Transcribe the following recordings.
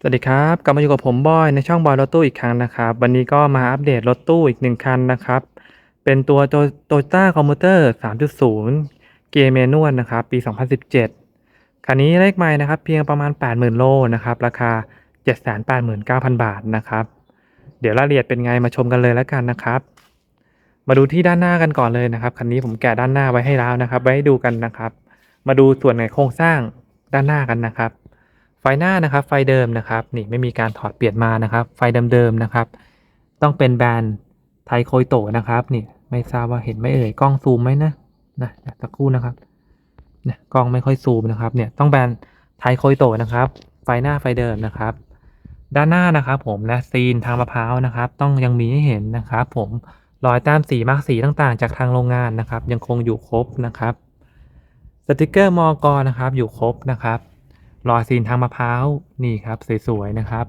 สวัสดีครับกลับมาอยู่กับผมบอยในช่องบอยรถตู้อีกครั้งนะครับ วันนี้ก็มาอัปเดตรถตู้อีกหนึ่งคันนะครับ เป็นตัวโตโยต้าคอมมูเตอร์ 3.0 เกียร์แมนนวลนะครับ ปี 2017 คันนี้เลขไมล์นะครับ เพียงประมาณ 80,000 โลนะครับ ราคา 789,000 บาทนะครับ เดี๋ยวรายละเอียดเป็นไงมาชมกันเลยแล้วกันนะครับ มาดูที่ด้านหน้ากันก่อนเลยนะครับ คันนี้ผมแกะด้านหน้าไว้ให้แล้วนะครับ ไว้ให้ดูกันนะครับ มาดูส่วนในโครงสร้างด้านหน้ากันนะครับ ไฟหน้านะครับไฟเดิมนะครับนี่ไม่มีการถอดเปลี่ยนมานะครับ ไฟเดิมๆนะครับ ต้องเป็นแบรนด์ไทโคยโตนะครับนี่ไม่ทราบว่าเห็นไหมเอ่ยกล้องซูมไหมนะนะสักครู่นะครับนี่ยกล้องไม่ค่อยซูมนะครับเนี่ยต้องแบรนด์ไทโคยโตนะครับ ไฟหน้าไฟเดิมนะครับ ด้านหน้านะครับผมและซีนทางมะพร้าวนะครับ ต้องยังมีให้เห็นนะครับ ผมรอยต้มสีมาร์กสีต่างๆ จากทางโรงงานนะครับ ยังคงอยู่ครบนะครับสติกเกอร์มอกรนะครับอยู่ครบนะครับ รอยซีนทางมะพร้าวนี่ครับสวยๆนะครับ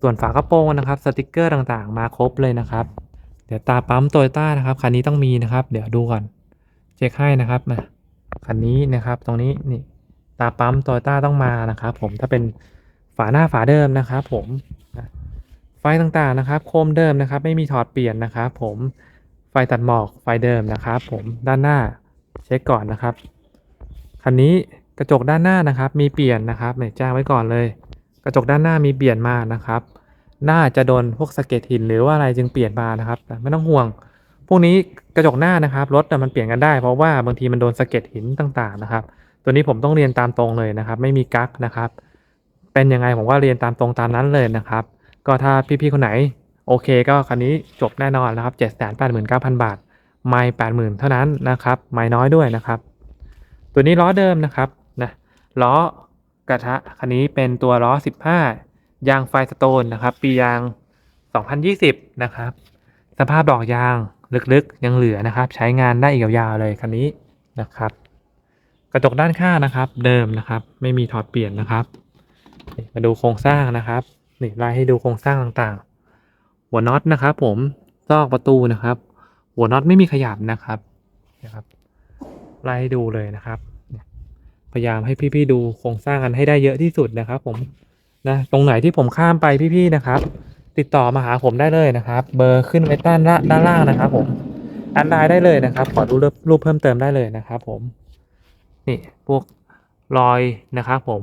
ส่วนฝากระโปรงนะครับสติกเกอร์ต่างๆ มาครบเลยนะครับ เดี๋ยวตาปั๊มโตโยต้านะครับคันนี้ต้องมีนะครับ เดี๋ยวดูก่อนเช็คให้นะครับมาคันนี้นะครับตรงนี้นี่ตาปั๊มโตโยต้าต้องมานะครับ ผมถ้าเป็นฝาหน้าฝาเดิมนะครับ ผมไฟต่างๆนะครับ โคมเดิมนะครับ ไม่มีถอดเปลี่ยนนะครับ ผมไฟตัดหมอกไฟเดิมนะครับ ผมด้านหน้าเช็คก่อนนะครับคันนี้ กระจกด้านหน้านะครับ มีเปลี่ยนนะครับเนี่ยแจ้งไว้ก่อนเลย กระจกด้านหน้ามีเปลี่ยนมานะครับ น่าจะโดนพวกสะเก็ดหินหรือว่าอะไรจึงเปลี่ยนมานะครับไม่ต้องห่วง พวกนี้กระจกหน้านะครับรถมันเปลี่ยนกันได้ เพราะว่าบางทีมันโดนสะเก็ดหินต่างๆนะครับ ตัวนี้ผมต้องเรียนตามตรงเลยนะครับ ไม่มีกั๊กนะครับ เป็นยังไงผมก็เรียนตามตรงตามนั้นเลยนะครับ ก็ถ้าพี่ๆคนไหนโอเคก็คันนี้จบแน่นอนนะครับ 789,000 บาท ไม่ 80,000 เท่านั้นนะครับ ไม่น้อยด้วยนะครับ ตัวนี้ล้อเดิมนะครับ ล้อกระทะคันนี้เป็นตัวล้อ 15 ยางไฟสโตนนะครับ ปียาง 2020 นะครับ สภาพดอกยางลึกๆ ยังเหลือนะครับ ใช้งานได้อีกยาวๆเลยคันนี้นะครับ กระจกด้านข้างนะครับ เดิมนะครับ ไม่มีถอดเปลี่ยนนะครับ มาดูโครงสร้างนะครับนี่ไล่ให้ดูโครงสร้างต่างๆ หัวน็อตนะครับ ผมซอกประตูนะครับ หัวน็อตไม่มีขยับนะครับนะครับไล่ให้ดูเลยนะครับ พยายามให้พี่ๆดูโครงสร้างกันให้ได้เยอะที่สุดนะครับ ผมนะตรงไหนที่ผมข้ามไปพี่ๆนะครับ ติดต่อมาหาผมได้เลยนะครับ เบอร์ขึ้นไว้ด้านล่างด้านล่างนะครับ ผมอันไลน์ได้เลยนะครับ ขอดูรูปเพิ่มเติมได้เลยนะครับ ผม นี่พวกรอยนะครับ ผม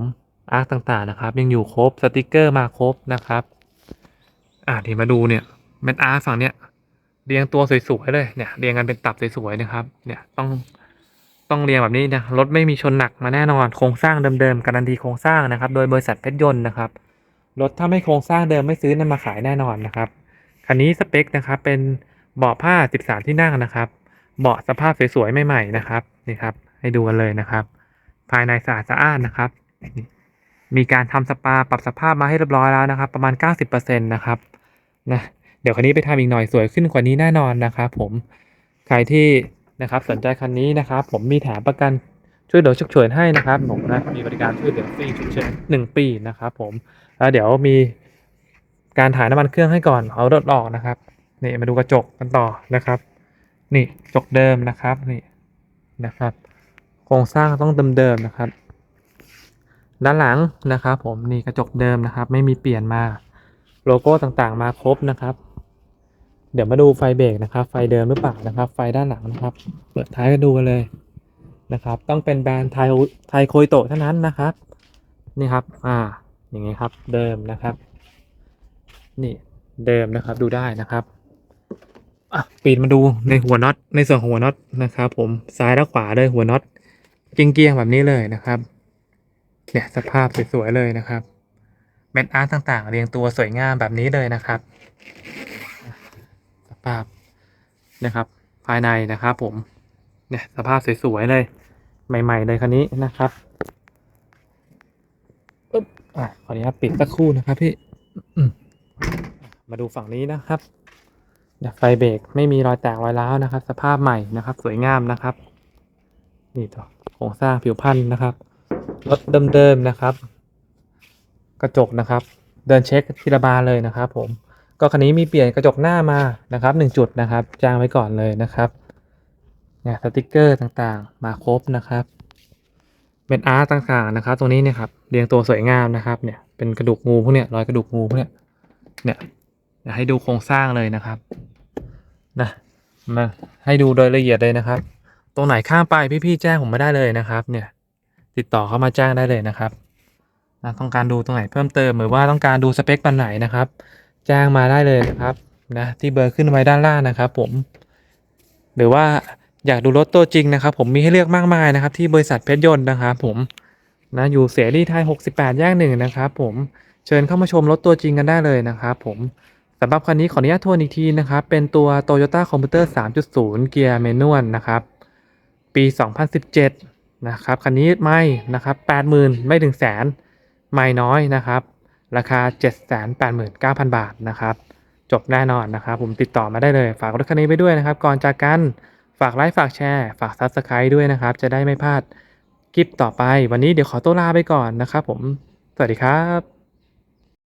อาร์คต่างๆนะครับ ยังอยู่ครบสติกเกอร์มาครบนะครับ อ่าที่มาดูเนี่ยเม็ดอาร์ฝั่งเนี้ยเรียงตัวสวยๆเลยเนี่ยเรียงกันเป็นตับสวยๆนะครับ เนี่ยต้อง ต้องเรียงแบบนี้นะรถไม่มีชนหนักมาแน่นอนโครงสร้างเดิมๆการันตีโครงสร้างนะครับ โดยบริษัทเพชรยนต์นะครับรถถ้าไม่โครงสร้างเดิมไม่ซื้อนำมาขายแน่นอนนะครับคันนี้สเปคนะครับเป็นเบาะผ้า 13 ที่นั่งนะครับ เบาะสภาพสวยๆใหม่ๆนะครับนี่ครับ ให้ดูกันเลยนะครับ ภายในสะอาดสะอ้านนะครับ มีการทำสปาปรับสภาพมาให้เรียบร้อยแล้วนะครับ ประมาณ 90%นะครับนะเดี๋ยวคันนี้ไปทำอีกหน่อยสวยขึ้นกว่านี้แน่นอนนะครับ ผมใครที่ นะครับ สนใจคันนี้นะครับ ผมมีแถมประกันช่วยเหลือฉุกเฉินให้นะครับผมนะมีบริการช่วยเหลือฟรีฉุกเฉินหนึ่งปีนะครับ ผมแล้วเดี๋ยวมีการถ่ายน้ำมันเครื่องให้ก่อนเอารถออกนะครับนี่มาดูกระจกกันต่อนะครับ นี่กระจกเดิมนะครับนี่นะครับ โครงสร้างต้องเดิมๆนะครับ ด้านหลังนะครับ ผมนี่กระจกเดิมนะครับ ไม่มีเปลี่ยนมาโลโก้ต่างๆมาครบนะครับ เดี๋ยวมาดูไฟเบรกนะครับ ไฟเดิมหรือเปล่านะครับ ไฟด้านหลังนะครับ เปิดท้ายกันดูกันเลยนะครับ ต้องเป็นแบรนด์ไทยไทยโคยโตเท่านั้นนะครับ นี่ครับ อ่า อย่างงี้ครับ เดิมนะครับ นี่เดิมนะครับ ดูได้นะครับอะปีนมาดูในหัวน็อต ในส่วนของหัวน็อตนะครับ ผม ซ้ายและขวาเลยหัวน็อตเกียงๆแบบนี้เลยนะครับ เนี่ยสภาพสวยๆเลยนะครับเม็ดอาร์ตต่างๆ เรียงตัวสวยงามแบบนี้เลยนะครับ ภาพนะครับ ภายในนะครับผมเนี่ยสภาพสวยๆเลย ใหม่ ๆ เลยคันนี้นะครับปึ๊บอะขออนุญาตปิดสักครู่นะครับพี่มาดูฝั่งนี้นะครับเนี่ยไฟเบรกไม่มีรอยแตกรอยร้าวนะครับ สภาพใหม่นะครับ สวยงามนะครับ นี่ตัวโครงสร้างผิวพันธุ์นะครับรถเดิมๆนะครับ กระจกนะครับ เดินเช็คทีละบานเลยนะครับผม ก็คันนี้มีเปลี่ยนกระจกหน้ามานะครับหนึ่งจุดนะครับจ้างไว้ก่อนเลยนะครับเนี่ยสติกเกอร์ต่างๆ มาครบนะครับเป็นอาร์ตต่างๆนะครับ ตรงนี้เนี่ยครับเรียงตัวสวยงามนะครับเนี่ยเป็นกระดูกงูพวกเนี้ยรอยกระดูกงูพวกเนี้ยเนี่ยเดี๋ยวให้ดูโครงสร้างเลยนะครับนะมาให้ดูโดยละเอียดเลยนะครับ ตรงไหนข้ามไปพี่ๆแจ้งผมมาได้เลยนะครับ เนี่ยติดต่อเข้ามาแจ้งได้เลยนะครับนะต้องการดูตรงไหนเพิ่มเติมหรือว่าต้องการดูสเปคปันไหนนะครับ แจ้งมาได้เลยนะครับนะที่เบอร์ขึ้นไว้ด้านล่างนะครับ ผม หรือว่าอยากดูรถตัวจริงนะครับ ผมมีให้เลือกมากมายนะครับ ที่บริษัทเพชรยนต์นะครับผมนะอยู่เสรีไทย 68แยกหนึ่งนะครับ ผมเชิญเข้ามาชมรถตัวจริงกันได้เลยนะครับผมสำหรับคันนี้ขออนุญาตทวนอีกทีนะครับ เป็นตัว Toyota Commuter 3.0 เกียร์แมนนวลนะครับ ปี 2017 นะครับ คันนี้ไม่นะครับ 80,000 ไม่ถึงแสน ไม่น้อยนะครับ ราคา 789,000 บาทนะครับจบแน่นอนนะครับ ผมติดต่อมาได้เลยฝากรถคันนี้ไปด้วยนะครับ ก่อนจากกันฝากไลค์ฝากแชร์ฝาก Subscribe ด้วยนะครับ จะได้ไม่พลาดคลิปต่อไป วันนี้เดี๋ยวขอตัวลาไปก่อนนะครับผม สวัสดีครับ